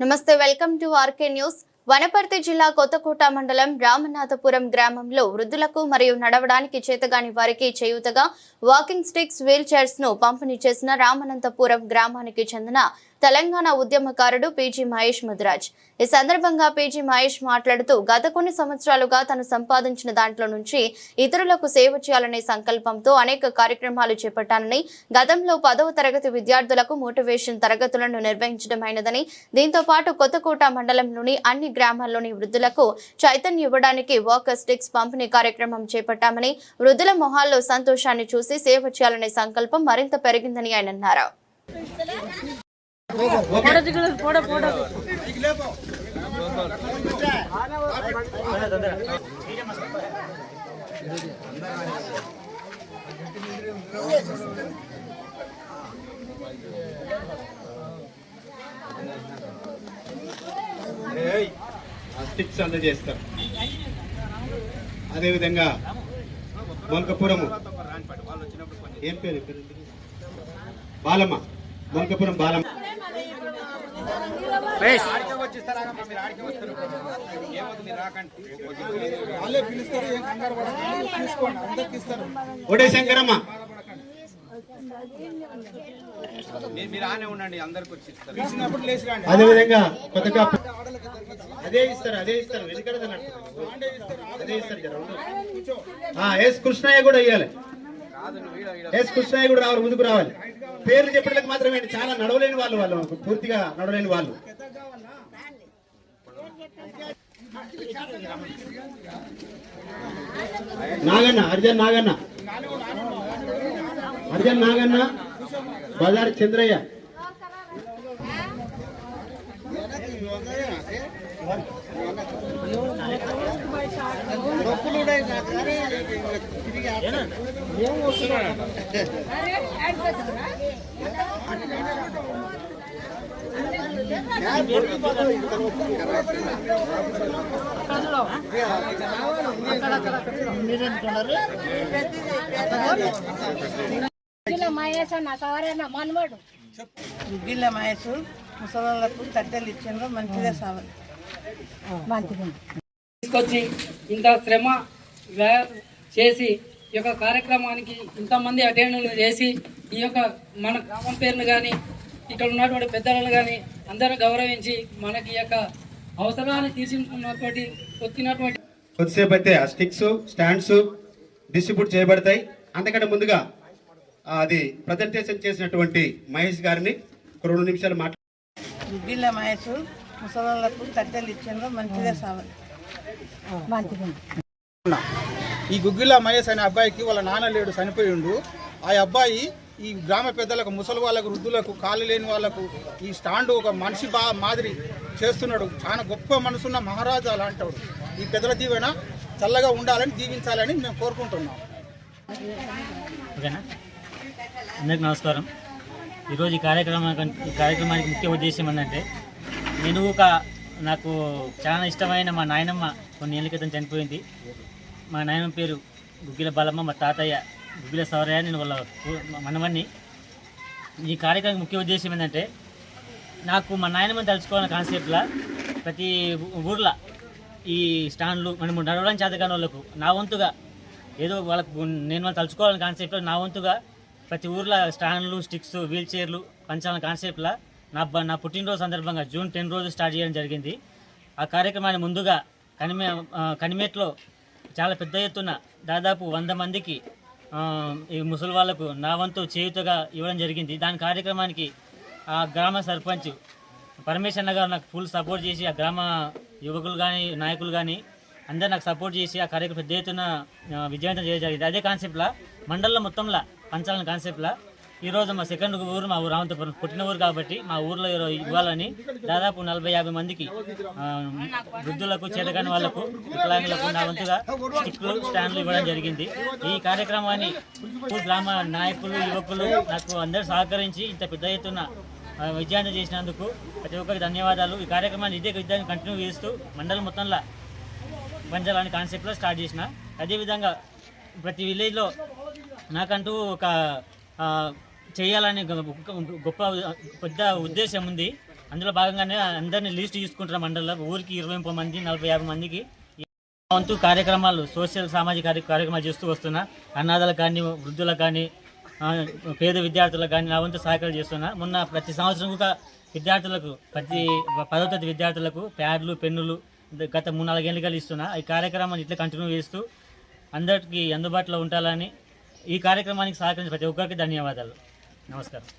నమస్తే welcome to RK news. Wanaparthy జిల్లా కొత్తకోట మండలం రామనాథపురం గ్రామంలో వృద్ధులకు మరియు నడవడానికి చేతగాని వారికి చేయూతగా వాకింగ్ స్టిక్స్ వీల్ చైర్స్ను పంపిణీ చేసిన రామనంతపురం గ్రామానికి చెందిన తెలంగాణ ఉద్యమకారుడు పీజీ మహేష్ ముదిరాజ్. ఈ సందర్భంగా పీజీ మహేష్ మాట్లాడుతూ గత కొన్ని సంవత్సరాలుగా తను సంపాదించిన దాంట్లో నుంచి ఇతరులకు సేవ చేయాలనే సంకల్పంతో అనేక కార్యక్రమాలు చేపట్టానని గతంలో పదవ తరగతి విద్యార్థులకు మోటివేషన్ తరగతులను నిర్వహించడమైనదని దీంతో పాటు కొత్తకోట మండలంలోని అన్ని గ్రామాల్లోని వృద్ధులకు చైతన్యం ఇవ్వడానికి వాకర్ స్టిక్స్ పంపిణీ కార్యక్రమం చేపట్టామని వృద్ధుల మొహాల్లో సంతోషాన్ని చూసి సేవ చేయాలనే సంకల్పం మరింత పెరిగిందని ఆయన అన్నారు. స్టిక్స్ అందజేస్తారు అదేవిధంగా మొలకపురము ఏం పేరు? బాలమ్మ. మొలకపురం బాలమ్మ. పిలిచినప్పుడు లేచి రండి. అదేవిధంగా కొత్తగా అదే ఇస్తారు అదే ఇస్తారు అదే ఎస్ కృష్ణయ్య కూడా ఇవ్వాలి ఎస్ కృష్ణయ్య కూడా రావాలి ముందుకు రావాలి. పేర్లు చెప్పడానికి మాత్రమే చాలా నడవలేని వాళ్ళు వాళ్ళు పూర్తిగా నడవలేని వాళ్ళు. నాగన్న అర్జన్ నాగన్న. అర్జన్ నాగన్న బజార్ చంద్రయ్య. ఇలా మహేష్ అన్న సవరన్న మనవాడు గిల్ల మహేష్ ముసలోళ్ళకు కట్టెలు ఇచ్చిండ్రు మంచిది తీసుకొచ్చి ఇంత శ్రమ వ్యయ చేసి ఈ యొక్క కార్యక్రమానికి ఇంతమంది అటెండ్ చేసి ఈ యొక్క మన గ్రామం పేరును కానీ ఇక్కడ ఉన్నటువంటి పెద్దలను కానీ అందరూ గౌరవించి మనకి ఈ యొక్క అవసరాన్ని తీర్చుకున్నటువంటి వచ్చినటువంటి కొద్దిసేపు అయితే ఆ స్టిక్స్ స్టాండ్స్ డిస్ట్రిబ్యూట్ చేయబడతాయి. అంతకంటే ముందుగా అది ప్రజెంటేషన్ చేసినటువంటి మహేష్ గారిని ఒక రెండు నిమిషాలు మాట్లా గిల్ల మహేష్ ముసలోళ్ళకు కట్టెలు ఇచ్చిండ్రు మంచిగా సావాలి ఈ గుగ్గిల మహేష్ అనే అబ్బాయికి వాళ్ళ నాన్న లేడు చనిపోయిండు. ఆ అబ్బాయి ఈ గ్రామ పెద్దలకు ముసలి వాళ్ళకు వృద్ధులకు కాలు లేని వాళ్ళకు ఈ స్టాండ్ ఒక మనిషి బా మాదిరి చేస్తున్నాడు. చాలా గొప్ప మనసున్న మహారాజా అలాంటాడు ఈ పెద్దల దీవెన చల్లగా ఉండాలని దీవించాలని మేము కోరుకుంటున్నాం. ఓకేనా? అందరికి నమస్కారం. ఈరోజు ఈ కార్యక్రమం ఈ కార్యక్రమానికి ముఖ్య ఉద్దేశం ఏంటంటే నేను ఒక నాకు చాలా ఇష్టమైన మా నాయనమ్మ కొన్ని ఏళ్ళ క్రితం చనిపోయింది. మా నాయనమ్మ పేరు గుగ్గిల బాలమ్మ మా తాతయ్య గుగ్గిల సవరయ్య నేను వాళ్ళ మనవన్ని ఈ కార్యక్రమం ముఖ్య ఉద్దేశం ఏంటంటే నాకు మా నాయనమ్మని తలుచుకోవాలన్న కాన్సెప్ట్లో ప్రతి ఊర్లో ఈ స్టాండ్లు మనం నడవడానికి చేతగాని వాళ్ళకు నా వంతుగా ఏదో వాళ్ళకు నేను వాళ్ళు తలుచుకోవాలని కాన్సెప్ట్లో నా వంతుగా ప్రతి ఊర్లో స్టాండ్లు స్టిక్స్ వీల్ చైర్లు పంచాలని కాన్సెప్ట్లో నా బ- నా పుట్టినరోజు సందర్భంగా జూన్ టెన్ రోజు స్టార్ట్ చేయడం జరిగింది. ఆ కార్యక్రమాన్ని ముందుగా కనిమే కనిమేట్లో చాలా పెద్ద ఎత్తున దాదాపు వంద మందికి ఈ ముసలి వాళ్ళకు నా వంతు చేయుతగా ఇవ్వడం జరిగింది. దాని కార్యక్రమానికి ఆ గ్రామ సర్పంచ్ పరమేశ్ గారు నాకు ఫుల్ సపోర్ట్ చేసి ఆ గ్రామ యువకులు కానీ నాయకులు కానీ అందరు నాకు సపోర్ట్ చేసి ఆ కార్యక్రమం పెద్ద ఎత్తున విజయవంతం చేయడం జరిగింది. అదే కాన్సెప్ట్లో మండలం మొత్తంలో పంచాలని కాన్సెప్ట్లో ఈరోజు మా సెకండ్ ఊరు మా ఊరు రామంతపురం. పుట్టిన ఊరు కాబట్టి మా ఊర్లో ఈరో- ఇవ్వాలని దాదాపు నలభై యాభై మందికి వృద్ధులకు చేతకాని వాళ్ళకు వికలాంగులకు నా వంతుగా స్టిక్లు స్టాండ్లు ఇవ్వడం జరిగింది. ఈ కార్యక్రమాన్ని గ్రామ నాయకులు యువకులు నాకు అందరూ సహకరించి ఇంత పెద్ద ఎత్తున విజయాన్ని చేసినందుకు ప్రతి ఒక్కరికి ధన్యవాదాలు. ఈ కార్యక్రమాన్ని ఇదే విద్యాన్ని కంటిన్యూ చేస్తూ మండలం మొత్తంలో పంచాలని కాన్సెప్ట్లో స్టార్ట్ చేసిన. అదేవిధంగా ప్రతి విలేజ్లో నాకంటూ ఒక చేయాలని గొప్ప పెద్ద ఉద్దేశం ఉంది. అందులో భాగంగానే అందరినీ లిస్ట్ తీసుకుంటారు మండలంలో ఊరికి ఇరవై ముప్పై మంది నలభై యాభై మందికి వంతు కార్యక్రమాలు సోషల్ సామాజిక కార్యక్రమాలు చేస్తూ వస్తున్నా. అనాథలకు కానీ వృద్ధులకు కానీ పేద విద్యార్థులకు కానీ నా వంతు సహకారం చేస్తున్నా. మొన్న ప్రతి సంవత్సరం కూడా విద్యార్థులకు ప్రతి పదో తరగతి విద్యార్థులకు ప్యాడ్లు పెన్నులు గత మూడు నాలుగేళ్ళుగా ఇస్తున్నా. ఈ కార్యక్రమాన్ని ఇట్లా కంటిన్యూ చేస్తూ అందరికీ అందుబాటులో ఉండాలని ఈ కార్యక్రమానికి సహకరించిన ప్రతి ఒక్కరికి ధన్యవాదాలు. నమస్కారం